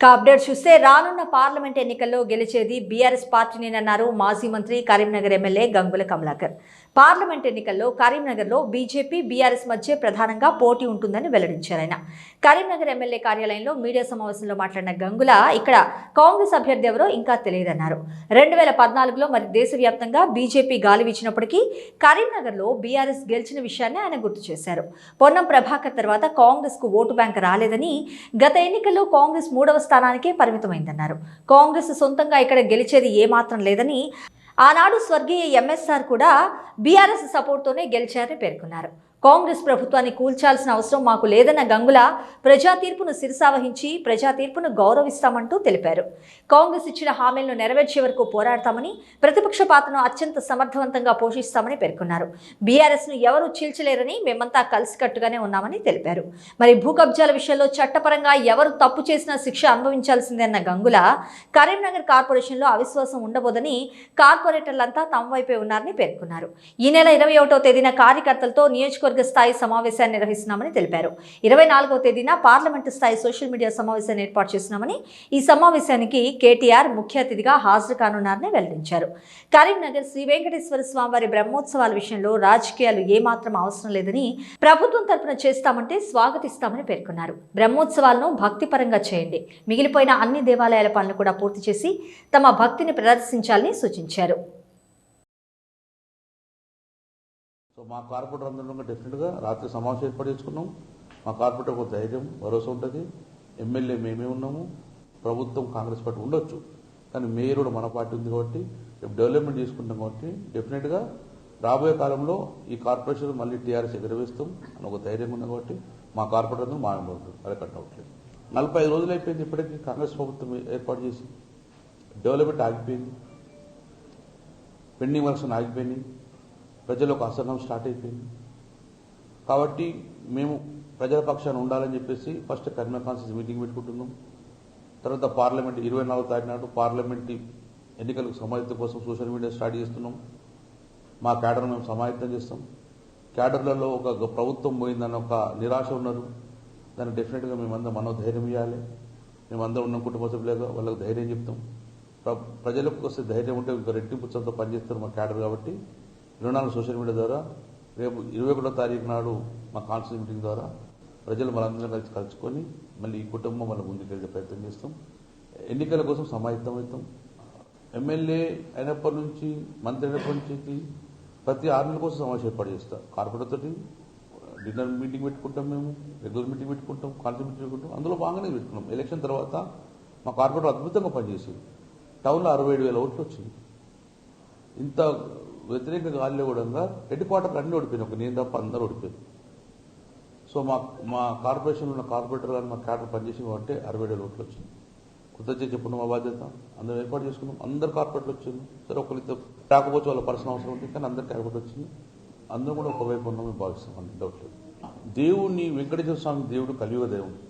ఇక అప్డేట్ చూస్తే రానున్న పార్లమెంట్ ఎన్నికల్లో గెలిచేది బీఆర్ఎస్ పార్టీనేనన్నారు మాజీ మంత్రి కరీంనగర్ ఎమ్మెల్యే గంగుల కమలాకర్. పార్లమెంట్ ఎన్నికల్లో కరీంనగర్లో బీజేపీ బీఆర్ఎస్ మధ్య ప్రధానంగా పోటీ ఉంటుందని వెల్లడించారు ఆయన. కరీంనగర్ ఎమ్మెల్యే కార్యాలయంలో మీడియా సమావేశంలో మాట్లాడిన గంగుల ఇక్కడ కాంగ్రెస్ అభ్యర్థి ఎవరో ఇంకా తెలియదన్నారు. రెండు వేల పద్నాలుగులో మరి దేశవ్యాప్తంగా బీజేపీ గాలి వీచినప్పటికీ కరీంనగర్లో బీఆర్ఎస్ గెలిచిన విషయాన్ని ఆయన గుర్తు చేశారు. పొన్నం ప్రభాకర్ తర్వాత కాంగ్రెస్కు ఓటు బ్యాంక్ రాలేదని గత ఎన్నికల్లో కాంగ్రెస్ మూడవ స్థానానికే పరిమితమైందన్నారు. కాంగ్రెస్ సొంతంగా ఇక్కడ గెలిచేది ఏమాత్రం లేదని ఆనాడు స్వర్గీయ ఎంఎస్ఆర్ కూడా బీఆర్ఎస్ సపోర్ట్తోనే గెలిచారని పేర్కొన్నారు. కాంగ్రెస్ ప్రభుత్వాన్ని కూల్చాల్సిన అవసరం మాకు లేదన్న గంగుల ప్రజా తీర్పును శిరసావహించి ప్రజా తీర్పును గౌరవిస్తామంటూ తెలిపారు. కాంగ్రెస్ ఇచ్చిన హామీలను నెరవేర్చే వరకు పోరాడతామని ప్రతిపక్ష పాత్రను అత్యంత సమర్థవంతంగా పోషిస్తామని పేర్కొన్నారు. బీఆర్ఎస్ను ఎవరూ చీల్చలేరని మేమంతా కలిసికట్టుగానే ఉన్నామని తెలిపారు. మరి భూ కబ్జాల విషయంలో చట్టపరంగా ఎవరు తప్పు చేసినా శిక్ష అనుభవించాల్సిందన్న గంగుల కరీంనగర్ కార్పొరేషన్లో అవిశ్వాసం ఉండబోదని కార్పొరేటర్లంతా తమ వైపే ఉన్నారని పేర్కొన్నారు. ఈ నెల ఇరవై ఒకటో తేదీన కార్యకర్తలతో నియోజకవర్గ స్థాయి సమావేశాన్ని నిర్వహిస్తున్నామని తెలిపారు. ఇరవై నాలుగో తేదీన పార్లమెంటు స్థాయి సోషల్ మీడియా సమావేశాన్ని ఏర్పాటు చేస్తున్నామని ఈ సమావేశానికి కేటీఆర్ ముఖ్య అతిథిగా హాజరు కానున్నారని వెల్లడించారు. కరీంనగర్ శ్రీ వెంకటేశ్వర స్వామివారి బ్రహ్మోత్సవాల విషయంలో రాజకీయాలు ఏమాత్రం అవసరం లేదని ప్రభుత్వం తరపున చేస్తామంటే స్వాగతిస్తామని పేర్కొన్నారు. బ్రహ్మోత్సవాలను భక్తిపరంగా చేయండి. మిగిలిపోయిన అన్ని దేవాలయాల పనులు కూడా పూర్తి చేసి తమ భక్తిని ప్రదర్శించాలని సూచించారు. సో మా కార్పొరేటర్ అందరం డెఫినెట్గా రాత్రి సమావేశం ఏర్పాటు చేసుకున్నాం. మా కార్పొరేటర్ ఒక ధైర్యం భరోసా ఉంటుంది. ఎమ్మెల్యే మేమే ఉన్నాము. ప్రభుత్వం కాంగ్రెస్ పార్టీ ఉండొచ్చు. కానీ మేయర్ కూడా మన పార్టీ ఉంది కాబట్టి రేపు డెవలప్మెంట్ చేసుకుంటాం కాబట్టి డెఫినెట్గా రాబోయే కాలంలో ఈ కార్పొరేషన్ మళ్ళీ టీఆర్ఎస్ ఎగరవేస్తాం అని ఒక ధైర్యం ఉంది కాబట్టి మా కార్పొరేటర్ అందరూ మా ఉంటుంది అదే కట్ అవ్వట్లేదు. నలభై ఐదు రోజులు అయిపోయింది ఇప్పటికీ కాంగ్రెస్ ప్రభుత్వం ఏర్పాటు చేసి. డెవలప్మెంట్ ఆగిపోయింది. పెండింగ్ వర్క్స్ ఆగిపోయినాయి. ప్రజలకు అసహనం స్టార్ట్ అయిపోయింది. కాబట్టి మేము ప్రజల పక్షాన ఉండాలని చెప్పేసి ఫస్ట్ కన్వీనర్ కాన్సెన్స్ మీటింగ్ పెట్టుకుంటున్నాం. తర్వాత పార్లమెంట్ ఇరవై నాలుగు తారీఖు నాడు పార్లమెంట్ ఎన్నికలకు సమాయత్తం కోసం సోషల్ మీడియా స్టార్ట్ చేస్తున్నాం. మా క్యాడర్ మేము సమాయత్తం చేస్తాం. క్యాడర్లలో ఒక ప్రభుత్వం పోయిందని ఒక నిరాశ ఉన్నారు. దాన్ని డెఫినెట్గా మేమందరం మనోధైర్యం ఇవ్వాలి మేమందరం ఉన్న కుటుంబ సభ్యులుగా వాళ్ళకి ధైర్యం చెప్తాం. ప్ర- ప్రజలకు వస్తే ధైర్యం ఉంటే ఇంకా రెట్టింపు చంతో పనిచేస్తారు మా క్యాడర్ కాబట్టి ఇరవై నాలుగు సోషల్ మీడియా ద్వారా రేపు ఇరవై ఒకటో తారీఖు నాడు మా కాన్స్టిట్యూట్ మీటింగ్ ద్వారా ప్రజలు మనందరం కలిసి కలుసుకొని మళ్ళీ ఈ కుటుంబం మన ముందుకెళ్ళే ప్రయత్నం చేస్తాం. ఎన్నికల కోసం సమాయత్తం అవుతాం. ఎమ్మెల్యే అయినప్పటి నుంచి మంత్రి అయినప్పటి నుంచి ప్రతి ఆరు నెలల కోసం సమావేశం ఏర్పాటు చేస్తాం. కార్పొరేట్ తోటి డిన్నర్ మీటింగ్ పెట్టుకుంటాం మేము రెగ్యులర్ మీటింగ్ పెట్టుకుంటాం కాన్ఫరెన్స్ మీటింగ్ పెట్టుకుంటాం. అందులో బాగానే పెట్టుకున్నాం. ఎలక్షన్ తర్వాత మా కార్పొరేటర్ అద్భుతంగా పనిచేసింది టౌన్లో అరవై ఏడు వేల ఓట్లు వచ్చింది. ఇంత వ్యతిరేక గాలి కూడా హెడ్ క్వార్టర్ అన్ని ఓడిపోయినాయి ఒక నేను తప్ప అందరూ ఓడిపోయారు. సో మా మా కార్పొరేషన్లో ఉన్న కార్పొరేటర్ కానీ మా క్యాడర్ పనిచేసి కాబట్టి అరవై ఏడు ఓట్లు వచ్చింది. కృతజ్ఞత చెప్పుకున్న మా బాధ్యత. అందరం ఏర్పాటు చేసుకున్నాం. అందరు కార్పొరేట్లు వచ్చింది సరే ఒకరితో రాకపోతే వాళ్ళ పర్సనల్ అవసరం ఉంది కానీ అందరు కార్పొరేట్ వచ్చింది. అందరూ కూడా ఒకవైపు ఉన్నామని భావిస్తాం డౌట్ లేదు. దేవుణ్ణి వెంకటేశ్వర స్వామి దేవుడు కలియుగ దేవుడు.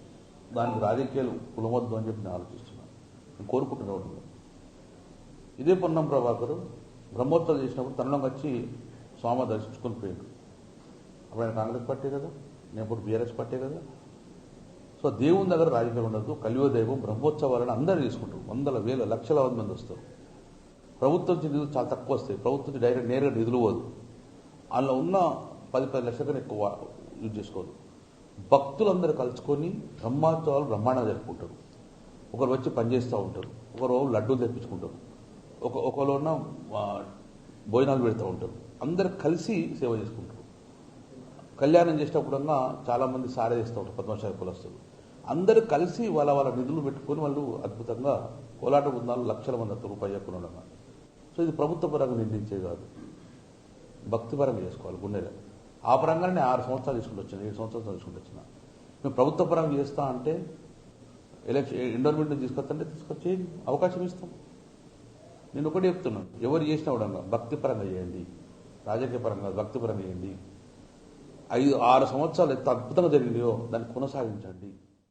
దానికి రాజకీయాలు కులవద్దు అని చెప్పి నేను ఆలోచిస్తున్నాను. నేను కోరుకుంటున్నాను. ఇదే పొన్నం ప్రభాకరు. బ్రహ్మోత్సవం చేసినప్పుడు తనలో వచ్చి స్వామి దర్శించుకొని పోయాడు. అప్పుడు ఆయన కాంగ్రెస్ పార్టీ కదా నేను ఇప్పుడు బీఆర్ఎస్ పార్టీ కదా. సో దేవుని దగ్గర రాజకీయాలు ఉండదు కలియుగ దైవం బ్రహ్మోత్సవాలను అందరూ తీసుకుంటారు వందల వేల లక్షల మంది వస్తారు. ప్రభుత్వం నుంచి నిధులు చాలా తక్కువ వస్తాయి. ప్రభుత్వం నుంచి డైరెక్ట్ నేరుగా నిధులు పోదు. అందులో ఉన్న పది పది లక్షల కన్నా ఎక్కువ యూజ్ చేసుకోదు. భక్తులందరూ కలుసుకొని బ్రహ్మోత్సవాలు బ్రహ్మాండంగా జరుపుకుంటారు. ఒకరు వచ్చి పనిచేస్తూ ఉంటారు. ఒకరు లడ్డూలు తెప్పించుకుంటారు. ఒక ఒకరున్న భోజనాలు పెడతా ఉంటారు. అందరు కలిసి సేవ చేసుకుంటారు. కళ్యాణం చేసేటప్పుడన్నా చాలా మంది సారే చేస్తూ ఉంటారు పద్మశాలి కులస్తులు. అందరూ కలిసి వాళ్ళ వాళ్ళ నిధులు పెట్టుకొని వాళ్ళు అద్భుతంగా కోలాట బృందాలు లక్షల మంది అంత రూపాయి చెప్పుకున్నాడు సో ఇది ప్రభుత్వ పరంగా నిర్ణయించే కాదు. భక్తిపరంగా చేసుకోవాలి గుండెలు ఆ పరంగానే ఆరు సంవత్సరాలు తీసుకుంటూ వచ్చాను ఏడు సంవత్సరాలు తీసుకుంటూ వచ్చిన. మేము ప్రభుత్వ పరంగా చేస్తా అంటే ఎలక్షన్ ఎండోర్మెంట్ తీసుకొస్తంటే తీసుకొచ్చి అవకాశం ఇస్తాం. నేను ఒకటి చెప్తున్నాను. ఎవరు చేసినా కూడా భక్తిపరంగా చేయండి. రాజకీయ పరంగా భక్తిపరంగా చేయండి. ఐదు ఆరు సంవత్సరాలు ఎంత అద్భుతంగా జరిగినాయో దాన్ని కొనసాగించండి.